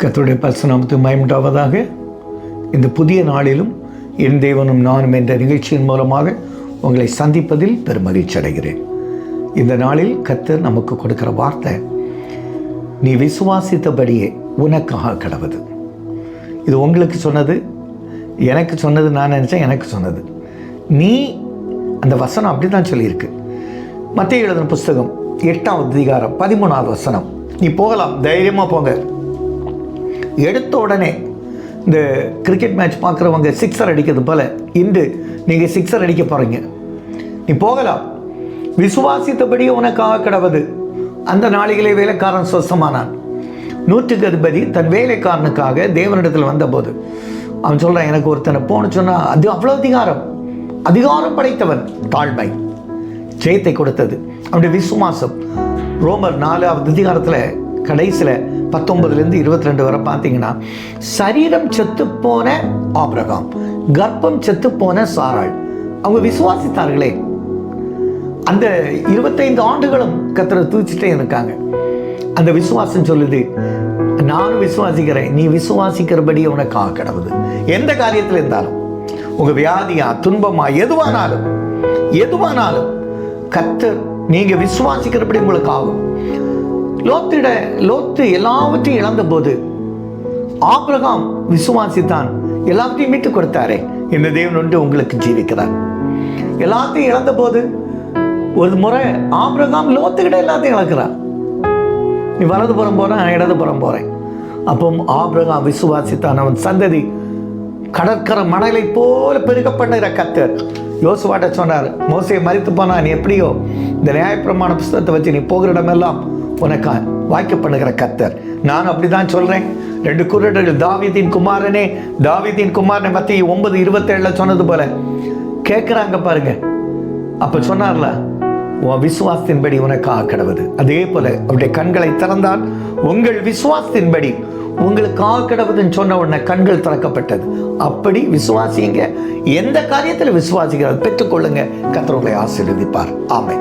கர்த்தருடைய பசுநாமத்து மயமுண்டாவதாக இந்த புதிய நாளிலும் என் தேவனும் நானும் என்ற நிகழ்ச்சியின் மூலமாக உங்களை சந்திப்பதில் பெருமகிழ்ச்சி அடைகிறேன். இந்த நாளில் கத்தர் நமக்கு கொடுக்கிற வார்த்தை நீ விசுவாசித்தபடியே உனக்காக கடவுது. இது உங்களுக்கு சொன்னது எனக்கு சொன்னது நான் நினச்சேன் எனக்கு சொன்னது. நீ அந்த வசனம் அப்படி தான் சொல்லியிருக்கு. மத்திய எழுதின புஸ்தகம் எட்டாவது அதிகாரம் பதிமூணாவது வசனம். நீ போகலாம் தைரியமாக போங்க. எடுத்த உடனே இந்த கிரிக்கெட் மேட்ச் பார்க்குறவங்க சிக்ஸர் அடிக்கிறது போல் இன்று நீங்கள் சிக்ஸர் அடிக்க போகிறீங்க நீ போகலாம். விசுவாசித்தபடி உனக்காக கிடவது. அந்த நாளிகளே வேலைக்காரன் சொசமானான் நூற்றுக்கு அதிபதி தன் வேலைக்காரனுக்காக தேவனிடத்தில் வந்தபோது அவன் சொல்கிறான் எனக்கு ஒருத்தனை போன சொன்னால் அது அவ்வளோ அதிகாரம். அதிகாரம் படைத்தவன் தாழ்மை. ஜெயத்தை கொடுத்தது. அவனுடைய விசுவாசம். ரோமர் நாலாவது அதிகாரத்தில் கடைசியில் பத்தொன்பதுலேருந்து இருபத்தி ரெண்டு வரை பார்த்தீங்கன்னா சரீரம் செத்து போன ஆபிரகாம் கர்ப்பம் செத்து போன சாராள். அவங்க விசுவாசித்தார்களே. அந்த இருபத்தைந்து ஆண்டுகளும் கத்தரை தூச்சிட்டே இருக்காங்க. அந்த விசுவாசம் சொல்லுது நானும் விசுவாசிக்கிறேன் நீ விசுவாசிக்கிறபடி உனக்காக கிடவுது எந்த காரியத்தில் இருந்தாலும் உங்க வியாதியா துன்பமா எதுவானாலும் எதுவானாலும் கத்தர் நீங்க விசுவாசிக்கிறபடி உங்களுக்கு ஆகும். லோத்திட லோத்து எல்லாவற்றையும் இழந்த போது ஆபிரகாம் விசுவாசித்தான். எல்லாத்தையும் மீட்டு கொடுத்தாரே. இந்த தேவன் ஒன்று உங்களுக்கு ஜீவிக்கிறார். எல்லாத்தையும் இழந்த போது ஒரு முறை ஆபிரகாம் லோத்துக்கிட்ட எல்லாத்தையும் இழக்கிறார். நீ வலதுபுறம் போறேன் நான் இடதுபுறம் போறேன். அப்போ ஆபிரகாம் விசுவாசித்தான். அவன் சந்ததி கடற்கரை மணலை போல பெருக பண்ணுகிற கத்தர் யோசுவாட்ட சொன்னார் மோசையை மறித்து போனா நீ எப்படியோ இந்த நியாயப்பிரமாண புஸ்தகத்தை வச்சு நீ போகிற இடமெல்லாம் உனக்கு வாய்க்க பண்ணுகிற கத்தர் நான் அப்படிதான் சொல்றேன். ரெண்டு குரடர்கள் தாவீதின் குமாரனே தாவீதின் குமாரனை மத்திய ஒன்பது இருபத்தேழுல சொன்னது போல. கேட்குறாங்க பாருங்க. அப்ப சொன்னார்ல உன் விசுவாசத்தின்படி உனக்காக கிடவது அதே போல அவருடைய கண்களை திறந்தால் உங்கள் விசுவாசத்தின்படி உங்களுக்காக கிடவுதுன்னு சொன்ன உடனே கண்கள் திறக்கப்பட்டது. அப்படி விசுவாசிங்க. எந்த காரியத்தில் விசுவாசிக்கிறது பெற்றுக்கொள்ளுங்க. கத்திரங்களை ஆசீர்வதிப்பார். ஆமை